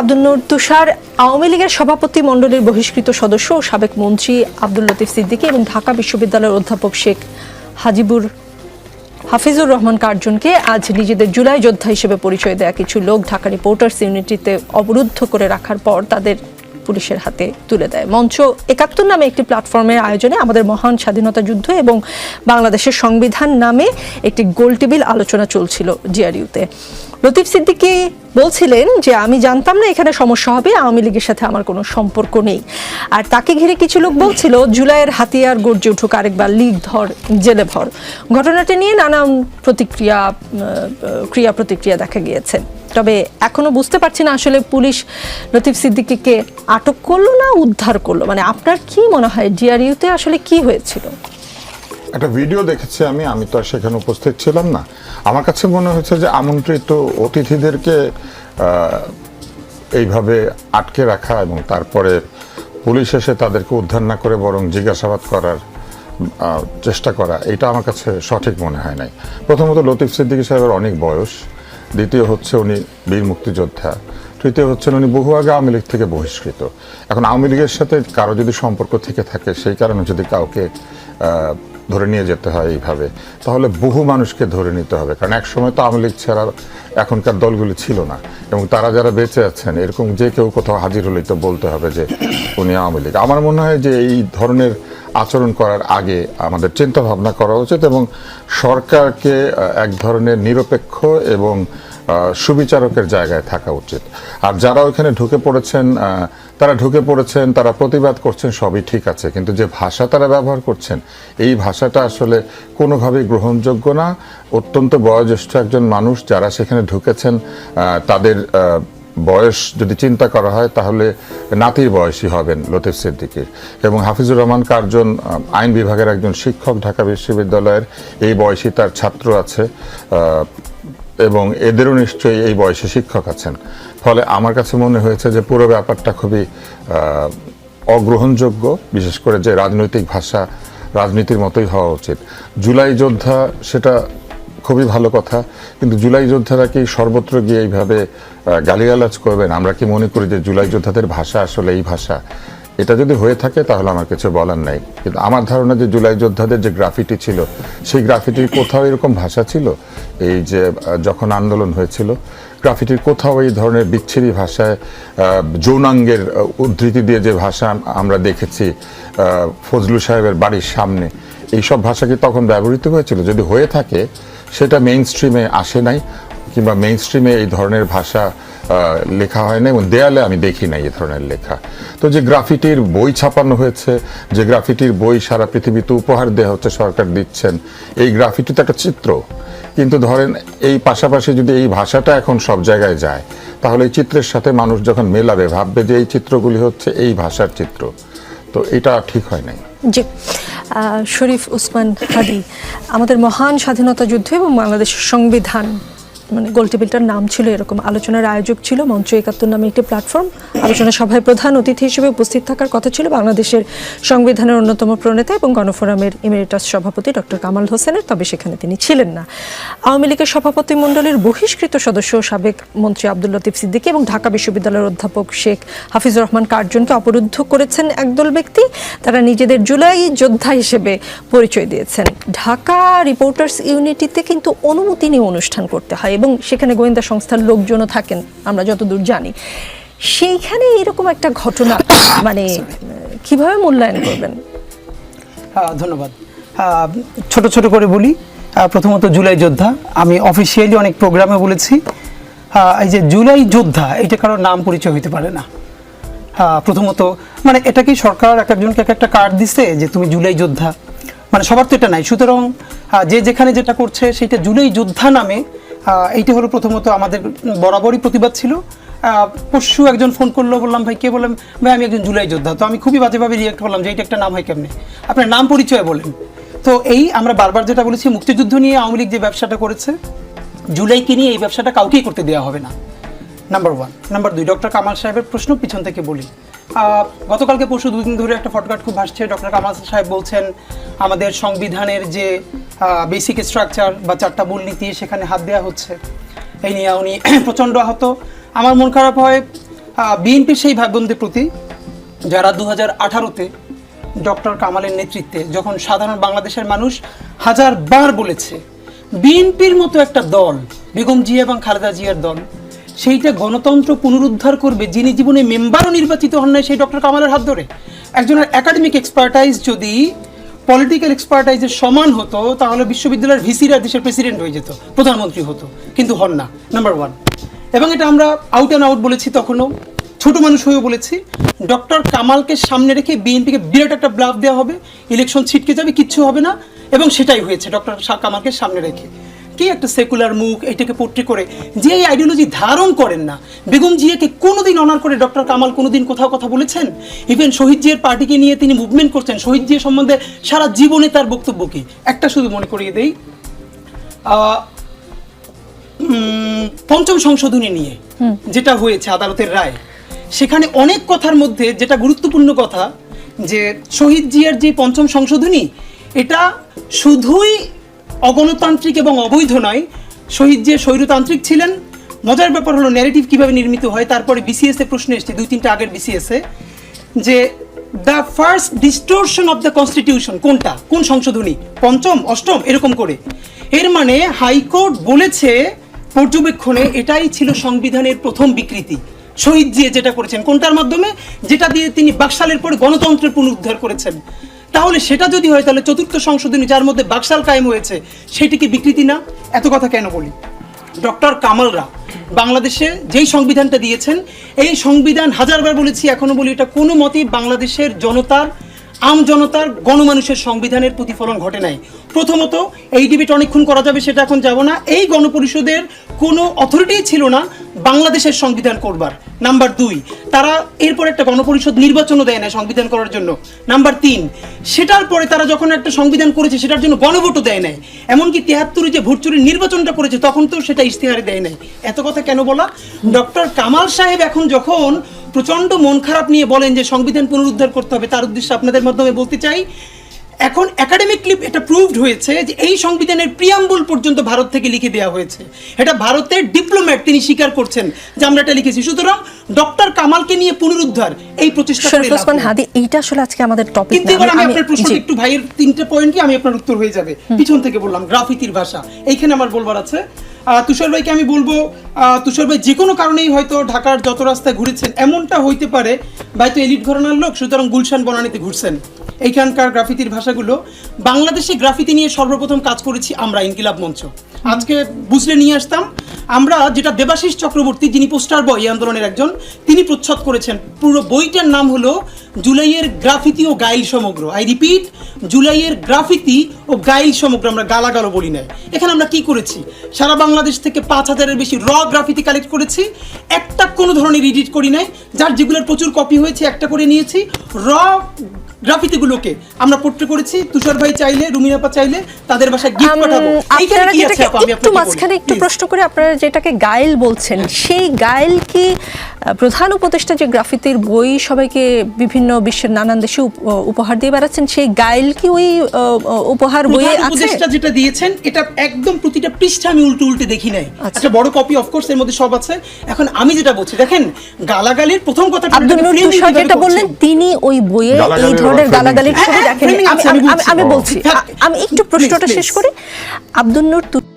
আব্দুল নূর তুষার, আওয়ামী লীগের সভাপতি মণ্ডলীর বহিষ্কৃত সদস্য ও সাবেক মন্ত্রী আব্দুল লতিফ সিদ্দিকী এবং ঢাকা বিশ্ববিদ্যালয়ের অধ্যাপক শেখ হাজিবুর হাফিজুর রহমান কার্জনকে আজ নিজেদের জুলাই যোদ্ধা হিসেবে পরিচয় দেয়া কিছু লোক ঢাকা রিপোর্টার্স ইউনিটিতে অবরুদ্ধ করে রাখার পর তাদের পুলিশের হাতে তুলে দেয়। মঞ্চ একাত্তর নামে একটি প্ল্যাটফর্মের আয়োজনে আমাদের মহান স্বাধীনতা যুদ্ধ এবং বাংলাদেশের সংবিধান নামে একটি গোলটেবিল আলোচনা চলছিল জিআরইউতে। লতিফ সিদ্দিকী বলছিলেন যে, আমি জানতাম না এখানে সমস্যা হবে, আওয়ামী লীগের সাথে আমার কোনো সম্পর্ক নেই। আর তাকে ঘিরে কিছু লোক বলছিল, জুলাইয়ের হাতিয়ার গর্জে উঠুক, আরেকবার লীগ ধর, জেলে ভর। ঘটনাটি নিয়ে নানান প্রতিক্রিয়া ক্রিয়া প্রতিক্রিয়া দেখা গিয়েছে। তবে এখনও বুঝতে পারছি না আসলে পুলিশ লতিফ সিদ্দিকীকে আটক করল না উদ্ধার করল। মানে আপনার কি মনে হয় ডিআরইউতে আসলে কি হয়েছিল? একটা ভিডিও দেখেছি আমি আমি তো আর সেখানে উপস্থিত ছিলাম না। আমার কাছে মনে হয়েছে যে আমন্ত্রিত অতিথিদেরকে এইভাবে আটকে রাখা এবং তারপরে পুলিশ এসে তাদেরকে উদ্ধার না করে বরং জিজ্ঞাসাবাদ করার চেষ্টা করা, এটা আমার কাছে সঠিক মনে হয় নাই। প্রথমত লতিফ সিদ্দিকী সাহেবের অনেক বয়স। দ্বিতীয় হচ্ছে উনি বীর মুক্তিযোদ্ধা। তৃতীয় হচ্ছেন উনি বহু আগে আওয়ামী লীগ থেকে বহিষ্কৃত। এখন আওয়ামী লীগের সাথে কারও যদি সম্পর্ক থেকে থাকে, সেই কারণে যদি কাউকে ধরে নিয়ে যেতে হয় এইভাবে, তাহলে বহু মানুষকে ধরে নিতে হবে। কারণ এক সময় তো আওয়ামী লীগ ছাড়া এখনকার দলগুলি ছিল না। এবং তারা যারা বেঁচে আছেন, এরকম যে কেউ কোথাও হাজির হলেই তো বলতে হবে যে উনি আওয়ামী লীগ। আমার মনে হয় যে এই ধরনের আচরণ করার আগে আমাদের চিন্তা ভাবনা করা উচিত এবং সরকারকে এক ধরনের নিরপেক্ষ এবং সুবিচারকের জায়গায় থাকা উচিত। আর যারা ওইখানে ঢুকে পড়েছেন তারা ঢুকে পড়েছেন, তারা প্রতিবাদ করছেন, সবই ঠিক আছে। কিন্তু যে ভাষা তারা ব্যবহার করছেন, এই ভাষাটা আসলে কোনোভাবেই গ্রহণযোগ্য না। অত্যন্ত বয়োজ্যেষ্ঠ একজন মানুষ যারা সেখানে ঢুকেছেন তাদের বয়স যদি চিন্তা করা হয়, তাহলে নাতির বয়সী হবেন লতিফ সিদ্দিকীর। এবং হাফিজুর রহমান কার্জন আইন বিভাগের একজন শিক্ষক ঢাকা বিশ্ববিদ্যালয়ের এই বয়সী তার ছাত্র আছে এবং এদেরও নিশ্চয়ই এই বয়সে শিক্ষক আছেন। ফলে আমার কাছে মনে হয়েছে যে পুরো ব্যাপারটা খুবই অগ্রহণযোগ্য, বিশেষ করে যে রাজনৈতিক ভাষা রাজনীতির মতোই হওয়া উচিত। জুলাই যোদ্ধা, সেটা খুবই ভালো কথা। কিন্তু জুলাই যোদ্ধারা কি সর্বত্র গিয়ে এইভাবে গালিগালাজ করবেন? আমরা কি মনে করি যে জুলাই যোদ্ধাদের ভাষা আসলে এই ভাষা? এটা যদি হয়ে থাকে তাহলে আমার কিছু বলার নাই। কিন্তু আমার ধারণা যে জুলাই যোদ্ধাদের যে গ্রাফিটি ছিল, সেই গ্রাফিটির কোথাও এরকম ভাষা ছিল? এই যে যখন আন্দোলন হয়েছিল, গ্রাফিটির কোথাও এই ধরনের বিচ্ছিরি ভাষায় যৌনাঙ্গের উদ্ধৃতি দিয়ে যে ভাষা আমরা দেখেছি ফজলু সাহেবের বাড়ির সামনে, এইসব ভাষা কি তখন ব্যবহৃত হয়েছিল? যদি হয়ে থাকে সেটা মেইন স্ট্রিমে আসে নাই, কিংবা মেইন স্ট্রিমে এই ধরনের ভাষা লেখা হয় না এবং দেয়ালে আমি দেখি নাই এই ধরনের লেখা। তো যে গ্রাফিটির বই ছাপানো হয়েছে, যে গ্রাফিটির বই সারা পৃথিবীতে উপহার দেওয়া হচ্ছে, সরকার দিচ্ছেন, এই গ্রাফিটি তো একটা চিত্র। কিন্তু ধরেন, এই পাশাপাশি যদি এই ভাষাটা এখন সব জায়গায় যায়, তাহলে এই চিত্রের সাথে মানুষ যখন মেলাবে, ভাববে যে এই চিত্রগুলি হচ্ছে এই ভাষার চিত্র। তো এটা ঠিক হয় নাই। জি। শরীফ উসমান হাদি আমাদের মহান স্বাধীনতা যুদ্ধ এবং বাংলাদেশের সংবিধান। মানে গোলটেবিলটার নাম ছিল এরকম। আলোচনার আয়োজক ছিল মঞ্চ একাত্তর নামে একটি প্ল্যাটফর্ম আলোচনা সভায় প্রধান অতিথি হিসেবে উপস্থিত থাকার কথা ছিল বাংলাদেশের সংবিধানের অন্যতম প্রণেতা এবং গণফোরামের ইমেরিটাস সভাপতি ডক্টর কামাল হোসেনের, তবে সেখানে তিনি ছিলেন না। আওয়ামী লীগের সভাপতি মণ্ডলীর বহিষ্কৃত সদস্য সাবেক মন্ত্রী আব্দুল লতিফ সিদ্দিকী এবং ঢাকা বিশ্ববিদ্যালয়ের অধ্যাপক শেখ হাফিজুর রহমান কার্জনকে অবরুদ্ধ করেছেন একদল ব্যক্তি। তারা নিজেদের জুলাই যোদ্ধা হিসেবে পরিচয় দিয়েছেন। ঢাকা রিপোর্টার্স ইউনিটিতে কিন্তু অনুমতি নিয়ে অনুষ্ঠান করতে হয়। এবং সেখানে গোয়েন্দা সংস্থার লোকজনও থাকেন আমরা যতদূর জানি। সেইখানে এরকম একটা ঘটনা মানে কীভাবে মূল্যায়ন করবেন? হ্যাঁ ধন্যবাদ। হ্যাঁ, ছোট ছোট করে বলি প্রথমত জুলাই যোদ্ধা আমি অফিসিয়ালি অনেক প্রোগ্রামে বলেছি। আহ, এই যে জুলাই যোদ্ধা এটা কারোর নাম পরিচয় হতে পারে না। প্রথমত মানে এটা কি সরকার এক একজনকে এক একটা কার্ড দিছে যে তুমি জুলাই যোদ্ধা। মানে সবার তো এটা নাই। সুতরাং যে যেখানে যেটা করছে সেটা জুলাই যোদ্ধা নামে এইটা হলো প্রথমত আমাদের বরাবরই প্রতিবাদ ছিল। পরশু একজন ফোন করল, বললাম, ভাই, কে? বললাম, ভাই, আমি একজন জুলাই যোদ্ধা। তো আমি খুবই বাজেভাবে রিয়েক্ট করলাম যে এটা একটা নাম হয় কেমনে? আপনার নাম পরিচয় বলেন। তো এই আমরা বারবার যেটা বলেছি, মুক্তিযুদ্ধ নিয়ে আওয়ামী লীগ যে ব্যবসাটা করেছে, জুলাইকে নিয়ে এই ব্যবসাটা কাউকেই করতে দেওয়া হবে না। নাম্বার ওয়ান নাম্বার দুই ডক্টর কামাল সাহেবের প্রশ্ন পিছন থেকে বলি। গতকালকে পরশু দুদিন ধরে একটা ফটকাট খুব ভাসছে ডক্টর কামাল সাহেব বলছেন, আমাদের সংবিধানের যে বেসিক স্ট্রাকচার বা চারটা মূলনীতি সেখানে হাত দেওয়া হচ্ছে। এই নিয়ে উনি প্রচণ্ড আহত। আমার মন খারাপ হয় বিএনপির সেই ভাই বোনদের প্রতি, যারা দু হাজার আঠারোতে ডক্টর কামালের নেতৃত্বে যখন সাধারণ বাংলাদেশের মানুষ হাজার বার বলেছে বিএনপির মতো একটা দল, বেগম জিয়া এবং খালেদা জিয়ার দল, সেইটা গণতন্ত্র পুনরুদ্ধার করবে, যিনি জীবনে মেম্বারও নির্বাচিত হন নাই সেই ডক্টর কামালের হাত ধরে। একজনের একাডেমিক এক্সপার্টাইজ যদি পলিটিক্যাল এক্সপার্টাইজের সমান হতো, তাহলে বিশ্ববিদ্যালয়ের ভিসিরা দেশের প্রেসিডেন্ট হয়ে যেত, প্রধানমন্ত্রী হতো, কিন্তু হন না নাম্বার ওয়ান এবং এটা আমরা আউট অ্যান্ড আউট বলেছি তখনও, ছোট মানুষ হয়েও বলেছি ডক্টর কামালকে সামনে রেখে বিএনপিকে বিরাট একটা ব্লাফ দেওয়া হবে ইলেকশন ছিটকে যাবে, কিচ্ছু হবে না, এবং সেটাই হয়েছে ডক্টর কামালকে সামনে রেখে। কি একটা সেকুলার মুখ এটাকে পোট্রি করে? যে এই আইডিওলজি ধারণ করেন না। বেগম জিয়াকে কোনোদিন অনার করে ডক্টর কামাল কোনোদিন কোথাও কথা বলেছেন? ইভেন শহীদ জিয়ার পার্টিকে নিয়ে তিনি মুভমেন্ট করছেন শহীদ জিয়া সম্বন্ধে সারা জীবনে তার বক্তব্য কি? একটা শুধু মনে করিয়ে দেই। পঞ্চম সংশোধনী নিয়ে যেটা হয়েছে আদালতের রায় সেখানে অনেক কথার মধ্যে যেটা গুরুত্বপূর্ণ কথা যে শহীদ জিয়ার যে পঞ্চম সংশোধনী এটা শুধুই অগণতান্ত্রিক এবং অবৈধ নয়। শহীদ জিয়া স্বৈরতান্ত্রিক ছিলেন, মজার ব্যাপার হলো ন্যারেটিভ কীভাবে নির্মিত হয়, তারপরে বিসিএস প্রশ্ন এসছে, দুই তিনটা আগের বিসিএস যে the first distortion of the constitution কোনটা? কোন সংশোধনী? পঞ্চম, অষ্টম, এরকম করে। এর মানে হাইকোর্ট বলেছে পর্যবেক্ষণে এটাই ছিল সংবিধানের প্রথম বিকৃতি। শহীদ জিয়া যেটা করেছেন, কোনটার মাধ্যমে? যেটা দিয়ে তিনি বাকশালের পরে গণতন্ত্রের পুনরুদ্ধার করেছেন। তাহলে সেটা যদি হয়, তাহলে চতুর্থ সংশোধনী যার মধ্যে বাকশাল কায়েম হয়েছে, সেটি কি বিকৃতি না? এত কথা কেন বলি? ডক্টর কামালরা বাংলাদেশে যেই সংবিধানটা দিয়েছেন, এই সংবিধান হাজারবার বলেছি, এখনও বলি, এটা কোনো মতেই বাংলাদেশের জনতার, আম জনতার গণমানুষের সংবিধানের প্রতিফলন ঘটে নাই। প্রথমত, এই ডিবেট অনেকক্ষণ করা যাবে, সেটা এখন যাব না। এই গণপরিষদের কোনো অথরিটি ছিল না বাংলাদেশের সংবিধান করবার। নাম্বার দুই, তারা এরপর একটা গণপরিষদ নির্বাচনও দেয় না সংবিধান করার জন্য। নাম্বার তিন, সেটার পরে তারা যখন একটা সংবিধান করেছে, সেটার জন্য গণভোটও দেয় নাই। এমনকি তেহাত্তরে যে ভোট চুরির নির্বাচনটা করেছে, তখন তো সেটা ইশতেহারে দেয় নাই। এত কথা কেন বলা? ডক্টর কামাল সাহেব এখন যখন প্রচণ্ড মন খারাপ নিয়ে বলেন যে সংবিধান পুনরুদ্ধার করতে হবে, তার উদ্দেশ্যে আপনাদের মাধ্যমে বলতে চাই এখন একাডেমিকলি এটা প্রুভড হয়েছে যে এই সংবিধানের প্রিয়াম্বুল পর্যন্ত ভারত থেকে লিখে দেওয়া হয়েছে। এটা ভারতের ডিপ্লোম্যাট তিনি স্বীকার করছেন যে আমরা এটা লিখেছি। সুতরাং ডক্টর কামালকে নিয়ে পুনরুদ্ধার এই প্রচেষ্টা শরীফ ওসমান হাদি এইটা আসলে আজকে আমাদের টপিক কিন্তু এবার আমি আপনার প্রশ্ন একটু ভাইয়ের তিনটে পয়েন্টই আমি আপনার উত্তর হয়ে যাবে। পিছন থেকে বললাম গ্রাফিতির ভাষা। এইখানে আমার বলবার আছে তুষার ভাইকে আমি বলব তুষার ভাই যে কোনো কারণেই হয়তো ঢাকার যত রাস্তায় ঘুরেছেন, এমনটা হইতে পারে ভাই তো এলিট ঘরানার লোক, সুতরাং গুলশান, বনানিতে ঘুরছেন। এইখানকার গ্রাফিতির ভাষাগুলো, বাংলাদেশে গ্রাফিতি নিয়ে সর্বপ্রথম কাজ করেছি আমরা ইনকিলাব মঞ্চ। আজকে বুঝলে নিয়ে আসতাম, আমরা যেটা দেবাশিস চক্রবর্তী, যিনি পোস্টার বয় আন্দোলনের একজন, তিনি প্রচ্ছদ করেছেন। পুরো বইটার নাম হলো জুলাইয়ের গ্রাফিতি ও গাইল সমগ্র। আই রিপিট জুলাইয়ের গ্রাফিতি ও গাইল সমগ্র আমরা গালাগালো বলি নাই। এখানে আমরা কি করেছি? সারা বাংলাদেশ থেকে পাঁচ হাজারের বেশি র গ্রাফিতি কালেক্ট করেছি। একটা কোনো ধরনের এডিট করি নাই, যার যেগুলোর প্রচুর কপি হয়েছে, একটা করে নিয়েছি। র গ্রাফিতিগুলোকে আমরা পোট্রে করেছি। তুষার ভাই চাইলে রুমিনাপা চাইলে তাদের বাসায় গিফট পাঠাবো। এইখানে কি আছে আপা? আমি একটু মাঝখানে একটু প্রশ্ন করে আপনারা যেটাকে গাইল বলছেন সেই গাইল কি প্রধান উপদেষ্টা যে গ্রাফিতির বই সবাইকে বিভিন্ন বিশ্বের নানান দেশে উপহার দিয়ে বেড়াচ্ছেন সেই গাইল কি ওই উপহার বইয়ে আছে? উপদেষ্টা যেটা দিয়েছেন এটা একদম প্রতিটা পৃষ্ঠা আমি উল্টে উল্টে দেখি নাই। আচ্ছা। বড় কপি অফকোর্স এর মধ্যে সব আছে। এখন আমি যেটা বলছি দেখেন গালাগালির প্রথম কথাটা আব্দুল যেটা বললেন তিনি ওই বইয়ে এই ধরনের গালাগালির ছবি দেখেন। আমি বলছি। আমি হ্যাঁ, একটু প্রশ্নটা শেষ করি। আব্দুল নূর